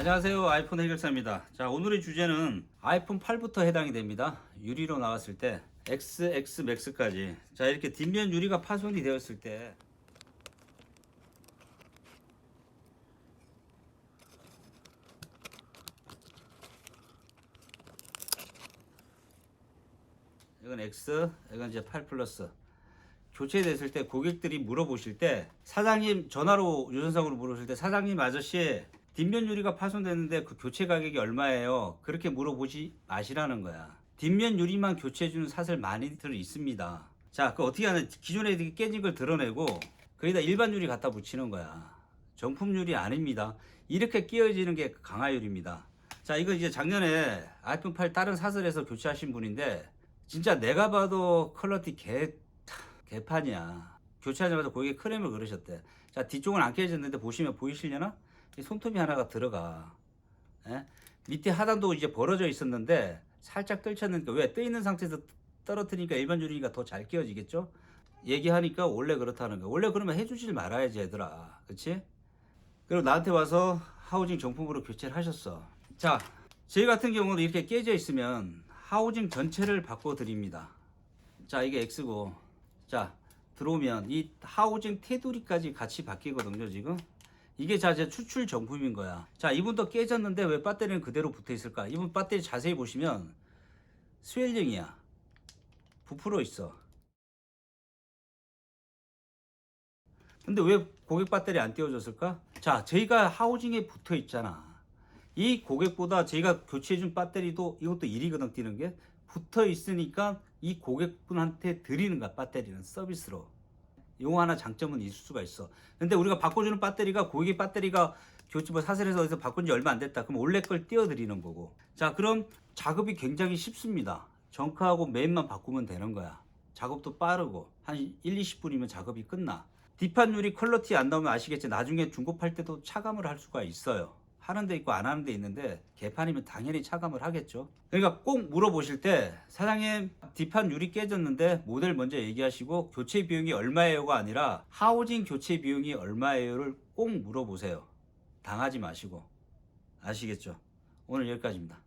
안녕하세요. 아이폰 해결사입니다. 자 오늘의 주제는 아이폰 8부터 해당이 됩니다. 유리로 나왔을 때 XX 맥스까지. 자 이렇게 뒷면 유리가 파손이 되었을 때 이건 X 이건 이제 8 플러스. 교체됐을 때 고객들이 물어보실 때 사장님 전화로 유선상으로 물어보실 때 사장님 아저씨 뒷면 유리가 파손됐는데 그 교체 가격이 얼마예요? 그렇게 물어보지 마시라는 거야. 뒷면 유리만 교체해주는 사슬 많이들 있습니다. 자, 그 어떻게 하는 기존에 깨진 걸 드러내고 거기다 일반 유리 갖다 붙이는 거야. 정품 유리 아닙니다. 이렇게 끼어지는 게 강화 유리입니다. 자, 이거 이제 작년에 아이폰 8 다른 사슬에서 교체하신 분인데 진짜 내가 봐도 퀄러티 개 개판이야. 교체하자마자 고객이 크렘을 걸으셨대. 자, 뒤쪽은 안 깨졌는데 보시면 보이시려나? 이 손톱이 하나가 들어가. 예? 밑에 하단도 이제 벌어져 있었는데 살짝 떨쳤는데 왜 떠 있는 상태에서 떨어뜨리니까 일반 유리니까 더 잘 끼워지겠죠? 얘기하니까 원래 그렇다는 거야. 원래 그러면 해주질 말아야지 얘들아. 그치? 그리고 나한테 와서 하우징 정품으로 교체를 하셨어. 자, 저희 같은 경우는 이렇게 깨져 있으면 하우징 전체를 바꿔 드립니다. 자, 이게 X고. 자, 들어오면 이 하우징 테두리까지 같이 바뀌거든요, 지금. 이게 자, 제 추출 정품인 거야. 자, 이분도 깨졌는데 왜 배터리는 그대로 붙어 있을까? 이분 배터리 자세히 보시면 스웰링이야. 부풀어 있어. 근데 왜 고객 배터리 안 띄워줬을까? 자, 저희가 하우징에 붙어 있잖아. 이 고객보다 저희가 교체해준 배터리도 이것도 1위거든 뛰는 게 붙어 있으니까 이 고객분한테 드리는 거야 배터리는 서비스로 요거 하나 장점은 있을 수가 있어. 근데 우리가 바꿔주는 배터리가 고객 배터리가 교체 뭐 사슬에서 어디서 바꾼 지 얼마 안 됐다. 그럼 원래 걸 띄워드리는 거고. 자 그럼 작업이 굉장히 쉽습니다. 정카하고 메인만 바꾸면 되는 거야. 작업도 빠르고 한 1, 20분이면 작업이 끝나. 뒷판 유리 퀄러티 안 나오면 아시겠지 나중에 중고 팔 때도 차감을 할 수가 있어요 하는 데 있고 안 하는 데 있는데 개판이면 당연히 차감을 하겠죠. 그러니까 꼭 물어보실 때 사장님 뒷판 유리 깨졌는데 모델 먼저 얘기하시고 교체 비용이 얼마예요가 아니라 하우징 교체 비용이 얼마예요를 꼭 물어보세요. 당하지 마시고 아시겠죠? 오늘 여기까지입니다.